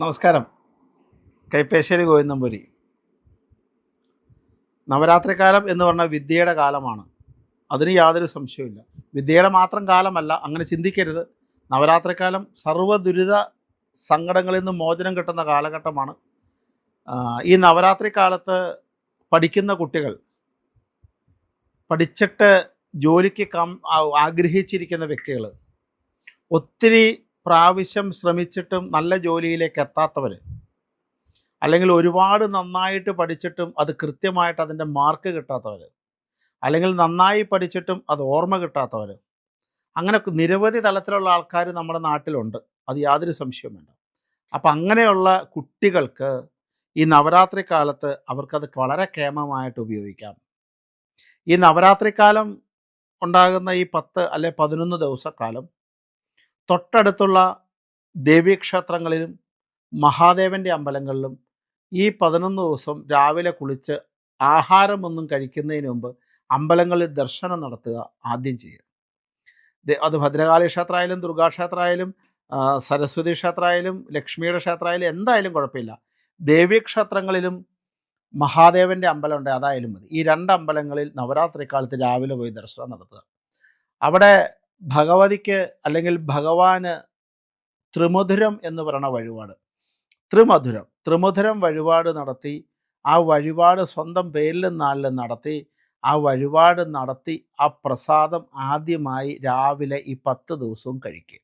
നമസ്കാരം. കൈപ്പേശ്ശേരി ഗോവിന്ദമ്പുരി. നവരാത്രിക്കാലം എന്ന് പറഞ്ഞാൽ വിദ്യയുടെ കാലമാണ്. അതിന് യാതൊരു സംശയമില്ല വിദ്യയുടെ മാത്രം കാലമല്ല അങ്ങനെ ചിന്തിക്കരുത്. നവരാത്രിക്കാലം സർവ ദുരിത സങ്കടങ്ങളിൽ നിന്ന് മോചനം കിട്ടുന്ന കാലഘട്ടമാണ്. ഈ നവരാത്രി കാലത്ത് പഠിക്കുന്ന കുട്ടികൾ പഠിച്ചിട്ട് ജോലിക്ക് കം ആഗ്രഹിച്ചിരിക്കുന്ന വ്യക്തികൾ ഒത്തിരി പ്രാവശ്യം ശ്രമിച്ചിട്ടും നല്ല ജോലിയിലേക്ക് എത്താത്തവർ അല്ലെങ്കിൽ ഒരുപാട് നന്നായിട്ട് പഠിച്ചിട്ടും അത് കൃത്യമായിട്ട് അതിന്റെ മാർക്ക് കിട്ടാത്തവർ അല്ലെങ്കിൽ നന്നായി പഠിച്ചിട്ടും അത് ഓർമ്മ കിട്ടാത്തവർ അങ്ങനെ നിരവധി തലത്തിലുള്ള ആൾക്കാർ നമ്മുടെ നാട്ടിലുണ്ട്. അത് യാതൊരു സംശയവും വേണ്ട. അപ്പം അങ്ങനെയുള്ള കുട്ടികൾക്ക് ഈ നവരാത്രി കാലത്ത് അവർക്കത് വളരെ കേമമായിട്ട് ഉപയോഗിക്കാം. ഈ നവരാത്രി കാലം ഉണ്ടാകുന്ന ഈ പത്ത് അല്ലെ പതിനൊന്ന് ദിവസക്കാലം തൊട്ടടുത്തുള്ള ദേവീക്ഷേത്രങ്ങളിലും മഹാദേവന്റെ അമ്പലങ്ങളിലും ഈ പതിനൊന്ന് ദിവസം രാവിലെ കുളിച്ച് ആഹാരമൊന്നും കഴിക്കുന്നതിന് മുമ്പ് അമ്പലങ്ങളിൽ ദർശനം നടത്തുക ആദ്യം ചെയ്യുക. അത് ഭദ്രകാളി ക്ഷേത്രമായാലും ദുർഗാക്ഷേത്രമായാലും സരസ്വതി ക്ഷേത്രമായാലും ലക്ഷ്മിയുടെ ക്ഷേത്രമായാലും എന്തായാലും കുഴപ്പമില്ല. ദേവീക്ഷേത്രങ്ങളിലും മഹാദേവന്റെ അമ്പലമുണ്ട് അതായാലും മതി. ഈ രണ്ട് അമ്പലങ്ങളിൽ നവരാത്രി കാലത്ത് രാവിലെ പോയി ദർശനം നടത്തുക. അവിടെ ഭഗവതിക്ക് അല്ലെങ്കിൽ ഭഗവാന് ത്രിമധുരം എന്ന് പറയുന്ന വഴിപാട്. ത്രിമധുരം. ത്രിമധുരം വഴിപാട് നടത്തി ആ വഴിപാട് സ്വന്തം പേരിലും നാലിലും നടത്തി ആ വഴിപാട് നടത്തി ആ പ്രസാദം ആദ്യമായി രാവിലെ ഈ പത്ത് ദിവസവും കഴിക്കുക.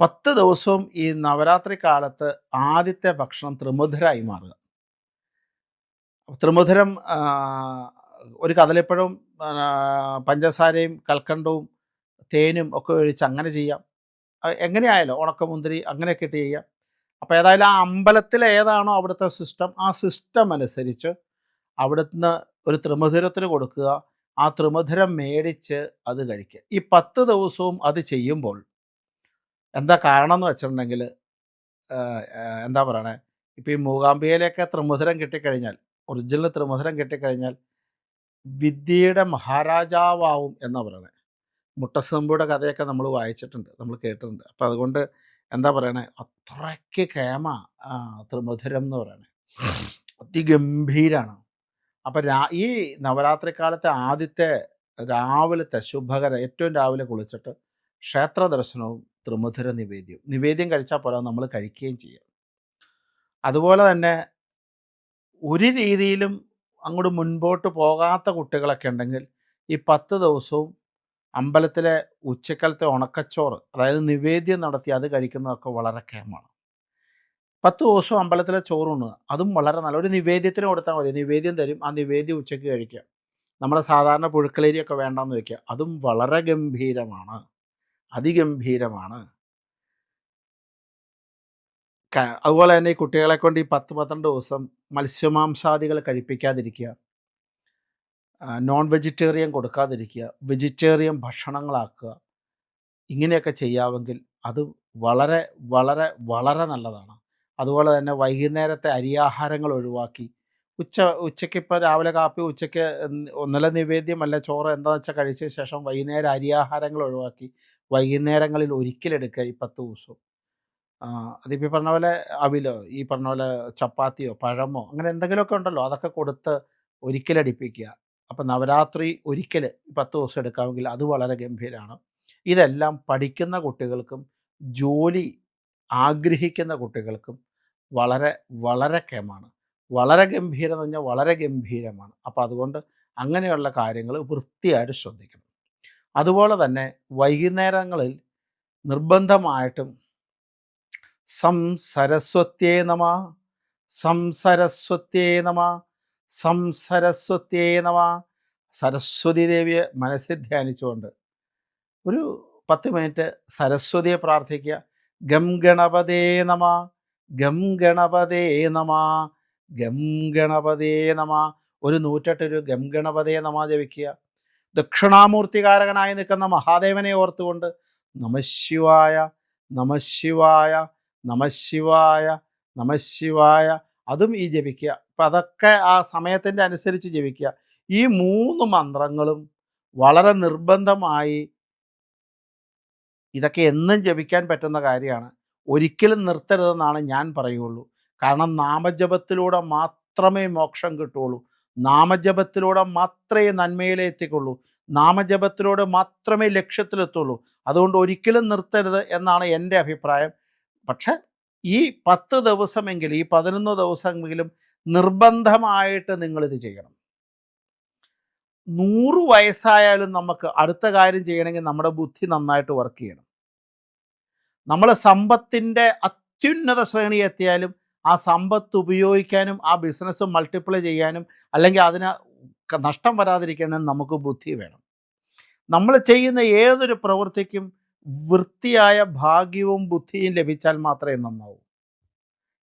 പത്ത് ദിവസവും ഈ നവരാത്രി കാലത്ത് ആദ്യത്തെ ഭക്ഷണം ത്രിമധുരായി മാറുക. ത്രിമധുരം ഒരു കദളിപ്പഴവും ആ, പഞ്ചസാരയും കൽക്കണ്ടവും തേനും ഒക്കെ ഒഴിച്ച് അങ്ങനെ ചെയ്യാം. എങ്ങനെയായാലോ ഉണക്കമുന്തിരി അങ്ങനെയൊക്കെ ഇട്ട് ചെയ്യാം. അപ്പോൾ ഏതായാലും ആ അമ്പലത്തിൽ ഏതാണോ അവിടുത്തെ സിസ്റ്റം ആ സിസ്റ്റം അനുസരിച്ച് അവിടുന്ന് ഒരു ത്രിമധുരത്തിന് കൊടുക്കുക. ആ ത്രിമധുരം മേടിച്ച് അത് കഴിക്കുക. ഈ പത്ത് ദിവസവും അത് ചെയ്യുമ്പോൾ എന്താ കാരണം എന്ന് വെച്ചിട്ടുണ്ടെങ്കിൽ എന്താ പറയണേ? ഇപ്പം ഈ മൂകാംബികയിലൊക്കെ ത്രിമധുരം കിട്ടിക്കഴിഞ്ഞാൽ ഒറിജിനൽ ത്രിമധുരം കിട്ടിക്കഴിഞ്ഞാൽ വിദ്യയുടെ മഹാരാജാവാവും എന്നാ പറയണേ. മുട്ടസമ്പുയുടെ കഥയൊക്കെ നമ്മൾ വായിച്ചിട്ടുണ്ട് നമ്മൾ കേട്ടിട്ടുണ്ട്. അപ്പം അതുകൊണ്ട് എന്താ പറയണേ? അത്രയ്ക്ക് കേമ ത്രിമധുരം എന്ന് പറയണേ. അതിഗംഭീരാണ്. അപ്പം രാ ഈ നവരാത്രി കാലത്തെ ആദ്യത്തെ രാവിലത്തെ ശുഭകര ഏറ്റവും രാവിലെ കുളിച്ചിട്ട് ക്ഷേത്ര ദർശനവും ത്രിമധുര നിവേദ്യവും. നിവേദ്യം കഴിച്ചാൽ പോലെ നമ്മൾ കഴിക്കുകയും ചെയ്യാം. അതുപോലെ തന്നെ ഒരു രീതിയിലും അങ്ങോട്ട് മുൻപോട്ട് പോകാത്ത കുട്ടികളൊക്കെ ഉണ്ടെങ്കിൽ ഈ പത്ത് ദിവസവും അമ്പലത്തിലെ ഉച്ചക്കാലത്തെ ഉണക്കച്ചോറ് അതായത് നിവേദ്യം നടത്തി അത് കഴിക്കുന്നതൊക്കെ വളരെ കേമാണ് പത്ത് ദിവസവും അമ്പലത്തിലെ ചോറുണ്ണുക അതും വളരെ നല്ല ഒരു നിവേദ്യത്തിന് കൊടുത്താൽ മതി. നിവേദ്യം തരും ആ നിവേദ്യം ഉച്ചയ്ക്ക് കഴിക്കുക. നമ്മുടെ സാധാരണ പുഴുക്കലേരിയൊക്കെ വേണ്ടാന്ന് വെക്കുക അതും വളരെ ഗംഭീരമാണ്. അതിഗംഭീരമാണ്. അതുപോലെ തന്നെ ഈ കുട്ടികളെ കൊണ്ട് ഈ പത്ത് പന്ത്രണ്ട് ദിവസം മത്സ്യമാംസാദികൾ കഴിപ്പിക്കാതിരിക്കുക. നോൺ വെജിറ്റേറിയൻ കൊടുക്കാതിരിക്കുക. വെജിറ്റേറിയൻ ഭക്ഷണങ്ങളാക്കുക. ഇങ്ങനെയൊക്കെ ചെയ്യാമെങ്കിൽ അത് വളരെ വളരെ വളരെ നല്ലതാണ്. അതുപോലെ തന്നെ വൈകുന്നേരത്തെ അരിയാഹാരങ്ങൾ ഒഴിവാക്കി. ഉച്ച ഉച്ചയ്ക്ക് ഇപ്പോൾ രാവിലെ കാപ്പി ഉച്ചയ്ക്ക് ഒന്നല നിവേദ്യം അല്ല ചോറ് എന്താണെന്ന് വെച്ചാൽ കഴിച്ച ശേഷം വൈകുന്നേരം അരിയാഹാരങ്ങൾ ഒഴിവാക്കി വൈകുന്നേരങ്ങളിൽ ഒരിക്കലെടുക്കുക ഈ പത്ത് ദിവസവും. അതിപ്പോൾ പറഞ്ഞ പോലെ അവിലോ ഈ പറഞ്ഞ പോലെ ചപ്പാത്തിയോ പഴമോ അങ്ങനെ എന്തെങ്കിലുമൊക്കെ ഉണ്ടല്ലോ അതൊക്കെ കൊടുത്ത് ഒരിക്കലടിപ്പിക്കുക. അപ്പം നവരാത്രി ഒരിക്കൽ പത്ത് ദിവസം എടുക്കാമെങ്കിൽ അത് വളരെ ഗംഭീരമാണ് ഇതെല്ലാം പഠിക്കുന്ന കുട്ടികൾക്കും ജോലി ആഗ്രഹിക്കുന്ന കുട്ടികൾക്കും വളരെ വളരെ കേമാണ് വളരെ ഗംഭീരം എന്ന് പറഞ്ഞാൽ വളരെ ഗംഭീരമാണ്. അപ്പോൾ അതുകൊണ്ട് അങ്ങനെയുള്ള കാര്യങ്ങൾ വൃത്തിയായിട്ട് ശ്രദ്ധിക്കണം. അതുപോലെ തന്നെ വൈകുന്നേരങ്ങളിൽ നിർബന്ധമായിട്ടും സം സരസ്വത്യേ നമ സം സരസ്വത്യേ നമ സം സരസ്വത്യേ നമ. സരസ്വതി ദേവിയെ മനസ്സിൽ ധ്യാനിച്ചുകൊണ്ട് ഒരു പത്ത് മിനിറ്റ് സരസ്വതിയെ പ്രാർത്ഥിക്കുക. ഗം ഗണപതേ നമ ഗം ഗണപതേ നമ ഗം ഗണപതേ നമ. ഒരു നൂറ്റെട്ട് ഒരു ഗം ഗണപതേ നമ ജപിക്കുക. ദക്ഷിണാമൂർത്തികാരകനായി നിൽക്കുന്ന മഹാദേവനെ ഓർത്തുകൊണ്ട് നമശിവായ നമശിവായ നമശിവായ നമശിവായ അതും ഈ ജപിക്കുക. അപ്പം അതൊക്കെ ആ സമയത്തിന്റെ അനുസരിച്ച് ജപിക്കുക. ഈ മൂന്ന് മന്ത്രങ്ങളും വളരെ നിർബന്ധമായി ഇതൊക്കെ എന്നും ജപിക്കാൻ പറ്റുന്ന കാര്യമാണ്. ഒരിക്കലും നിർത്തരുതെന്നാണ് ഞാൻ പറയുള്ളൂ. കാരണം നാമജപത്തിലൂടെ മാത്രമേ മോക്ഷം കിട്ടുകയുള്ളൂ. നാമജപത്തിലൂടെ മാത്രമേ നന്മയിലെത്തിക്കുള്ളൂ നാമജപത്തിലൂടെ മാത്രമേ ലക്ഷ്യത്തിലെത്തുള്ളൂ അതുകൊണ്ട് ഒരിക്കലും നിർത്തരുത് എന്നാണ് എന്റെ അഭിപ്രായം. പക്ഷെ ഈ പത്ത് ദിവസമെങ്കിലും ഈ പതിനൊന്ന് ദിവസമെങ്കിലും നിർബന്ധമായിട്ട് നിങ്ങളിത് ചെയ്യണം. നൂറ് വയസ്സായാലും നമുക്ക് അടുത്ത കാര്യം ചെയ്യണമെങ്കിൽ നമ്മുടെ ബുദ്ധി നന്നായിട്ട് വർക്ക് ചെയ്യണം. നമ്മൾ സമ്പത്തിന്റെ അത്യുന്നത ശ്രേണി എത്തിയാലും ആ സമ്പത്ത് ഉപയോഗിക്കാനും ആ ബിസിനസ് മൾട്ടിപ്ലൈ ചെയ്യാനും അല്ലെങ്കിൽ അതിന് നഷ്ടം വരാതിരിക്കാനും നമുക്ക് ബുദ്ധി വേണം. നമ്മൾ ചെയ്യുന്ന ഏതൊരു പ്രവൃത്തിക്കും വൃത്തിയായ ഭാഗ്യവും ബുദ്ധിയും ലഭിച്ചാൽ മാത്രമേ നന്നാവൂ.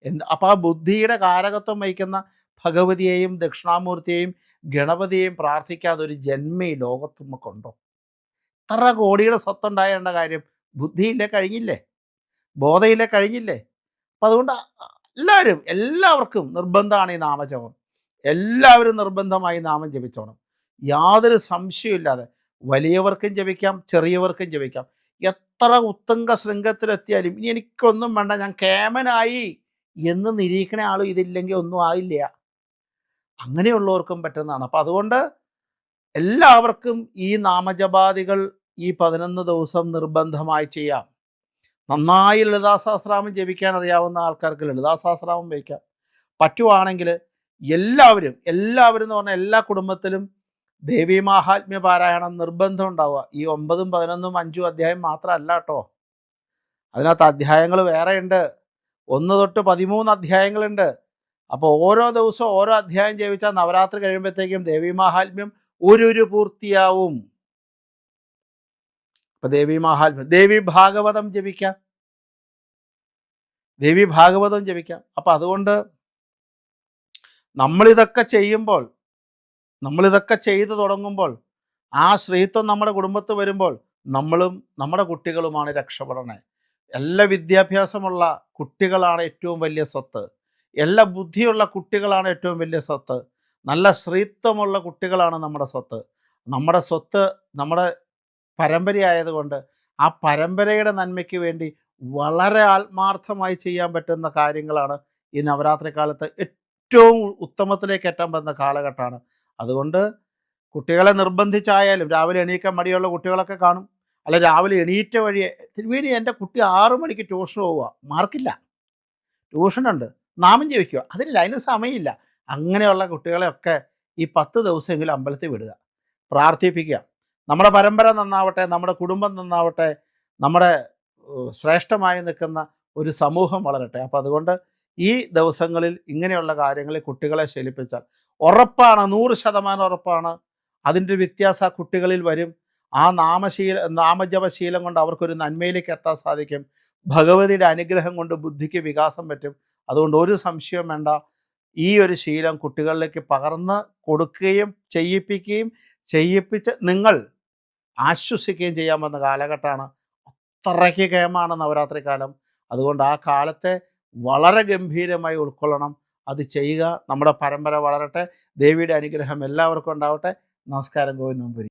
എന്ത് അപ്പോൾ ആ ബുദ്ധിയുടെ കാരകത്വം വഹിക്കുന്ന ഭഗവതിയെയും ദക്ഷിണാമൂർത്തിയെയും ഗണപതിയെയും പ്രാർത്ഥിക്കാതെ ഒരു ജന്മ ഈ ലോകത്ത് നമുക്കുണ്ടോ എത്ര കോടിയുടെ സ്വത്തുണ്ടായേണ്ട കാര്യം ബുദ്ധിയില്ലേ കഴിഞ്ഞില്ലേ? ബോധയില്ലേ കഴിഞ്ഞില്ലേ? അപ്പം അതുകൊണ്ട് എല്ലാവരും എല്ലാവർക്കും നിർബന്ധമാണ് ഈ നാമജപം. എല്ലാവരും നിർബന്ധമായി നാമം ജപിച്ചോണം. യാതൊരു സംശയമില്ലാതെ വലിയവർക്കും ജപിക്കാം ചെറിയവർക്കും ജപിക്കാം. എത്ര ഉത്തുംഗ ശൃംഗത്തിലെത്തിയാലും ഇനി എനിക്കൊന്നും വേണ്ട ഞാൻ കേമനായി എന്ന് നിരീക്ഷണ ആളും ഇതില്ലെങ്കിൽ ഒന്നും ആയില്ല. അങ്ങനെയുള്ളവർക്കും പറ്റുന്നതാണ്. അപ്പം അതുകൊണ്ട് എല്ലാവർക്കും ഈ നാമജപാദികൾ ഈ പതിനൊന്ന് ദിവസം നിർബന്ധമായി ചെയ്യാം. നന്നായി ലളിതാസഹസ്രാമം ജപിക്കാൻ അറിയാവുന്ന ആൾക്കാർക്ക് ലളിതാസഹസ്രാമം വയ്ക്കാം പറ്റുവാണെങ്കിൽ എല്ലാവരും എല്ലാവരും എന്ന് പറഞ്ഞാൽ എല്ലാ കുടുംബത്തിലും ദേവീ മാഹാത്മ്യ പാരായണം നിർബന്ധം ഉണ്ടാവുക. ഈ ഒമ്പതും പതിനൊന്നും അഞ്ചും അധ്യായം മാത്രമല്ല കേട്ടോ അതിനകത്ത് അധ്യായങ്ങൾ വേറെ ഉണ്ട് ഒന്ന് തൊട്ട് പതിമൂന്ന് അധ്യായങ്ങളുണ്ട്. അപ്പോൾ ഓരോ ദിവസവും ഓരോ അധ്യായം ജപിച്ചാൽ നവരാത്രി കഴിയുമ്പോഴത്തേക്കും ദേവി മാഹാത്മ്യം ഒരു പൂർത്തിയാവും. ഇപ്പൊ ദേവി മഹാത്മ്യം ദേവി ഭാഗവതം ജപിക്കാം. ദേവി ഭാഗവതം ജപിക്കാം. അപ്പൊ അതുകൊണ്ട് നമ്മളിതൊക്കെ ചെയ്യുമ്പോൾ നമ്മളിതൊക്കെ ചെയ്തു തുടങ്ങുമ്പോൾ ആ സ്ത്രീത്വം നമ്മുടെ കുടുംബത്ത് വരുമ്പോൾ നമ്മളും നമ്മുടെ കുട്ടികളുമാണ് രക്ഷപ്പെടണേ. എല്ലാ വിദ്യാഭ്യാസമുള്ള കുട്ടികളാണ് ഏറ്റവും വലിയ സ്വത്ത്. എല്ലാ ബുദ്ധിയുള്ള കുട്ടികളാണ് ഏറ്റവും വലിയ സ്വത്ത്. നല്ല സ്ത്രീത്വമുള്ള കുട്ടികളാണ് നമ്മുടെ സ്വത്ത്. നമ്മുടെ സ്വത്ത് നമ്മുടെ പരമ്പരയായതുകൊണ്ട് ആ പരമ്പരയുടെ നന്മയ്ക്ക് വേണ്ടി വളരെ ആത്മാർത്ഥമായി ചെയ്യാൻ പറ്റുന്ന കാര്യങ്ങളാണ് ഈ നവരാത്രി കാലത്ത് ഏറ്റവും ഉത്തമത്തിലേക്ക് എത്താൻ പറ്റുന്ന കാലഘട്ടമാണ്. അതുകൊണ്ട് കുട്ടികളെ നിർബന്ധിച്ചായാലും രാവിലെ എണീക്കാൻ മടിയുള്ള കുട്ടികളൊക്കെ കാണും. അല്ല രാവിലെ എണീറ്റ വഴി തിരുവേനി എന്റെ കുട്ടി ആറു മണിക്ക് ട്യൂഷൻ പോവുക. മാർക്കില്ല. ട്യൂഷനുണ്ട്. നാമം ജപിക്കുക അതിനില്ല അതിന് സമയമില്ല. അങ്ങനെയുള്ള കുട്ടികളെയൊക്കെ ഈ പത്ത് ദിവസമെങ്കിലും അമ്പലത്തിൽ വിടുക. പ്രാർത്ഥിപ്പിക്കുക. നമ്മുടെ പരമ്പര നന്നാവട്ടെ നമ്മുടെ കുടുംബം നന്നാവട്ടെ നമ്മുടെ ശ്രേഷ്ഠമായി നിൽക്കുന്ന ഒരു സമൂഹം വളരട്ടെ. അപ്പം അതുകൊണ്ട് ഈ ദിവസങ്ങളിൽ ഇങ്ങനെയുള്ള കാര്യങ്ങളിൽ കുട്ടികളെ ശീലിപ്പിച്ചാൽ ഉറപ്പാണ് നൂറ് ശതമാനം ഉറപ്പാണ്. അതിന്റെ വ്യത്യാസം കുട്ടികളിൽ വരും. ആ നാമശീല നാമജപശീലം കൊണ്ട് അവർക്കൊരു നന്മയിലേക്ക് എത്താൻ സാധിക്കും. ഭഗവതിയുടെ അനുഗ്രഹം കൊണ്ട് ബുദ്ധിക്ക് വികാസം പറ്റും. അതുകൊണ്ട് ഒരു സംശയവും വേണ്ട. ഈ ഒരു ശീലം കുട്ടികളിലേക്ക് പകർന്ന് കൊടുക്കുകയും ചെയ്യിപ്പിക്കുകയും ചെയ്യിപ്പിച്ച് നിങ്ങൾ ആശ്വസിക്കുകയും ചെയ്യാൻ വന്ന കാലഘട്ടമാണ്. അത്രയ്ക്ക് കേമാണ് നവരാത്രി കാലം അതുകൊണ്ട് ആ കാലത്തെ വളരെ ഗംഭീരമായി ഉൾക്കൊള്ളണം. അത് ചെയ്യുക. നമ്മുടെ പരമ്പര വളരട്ടെ. ദേവിയുടെ അനുഗ്രഹം എല്ലാവർക്കും ഉണ്ടാവട്ടെ. നമസ്കാരം. ഗോവിന്ദമ്പുരി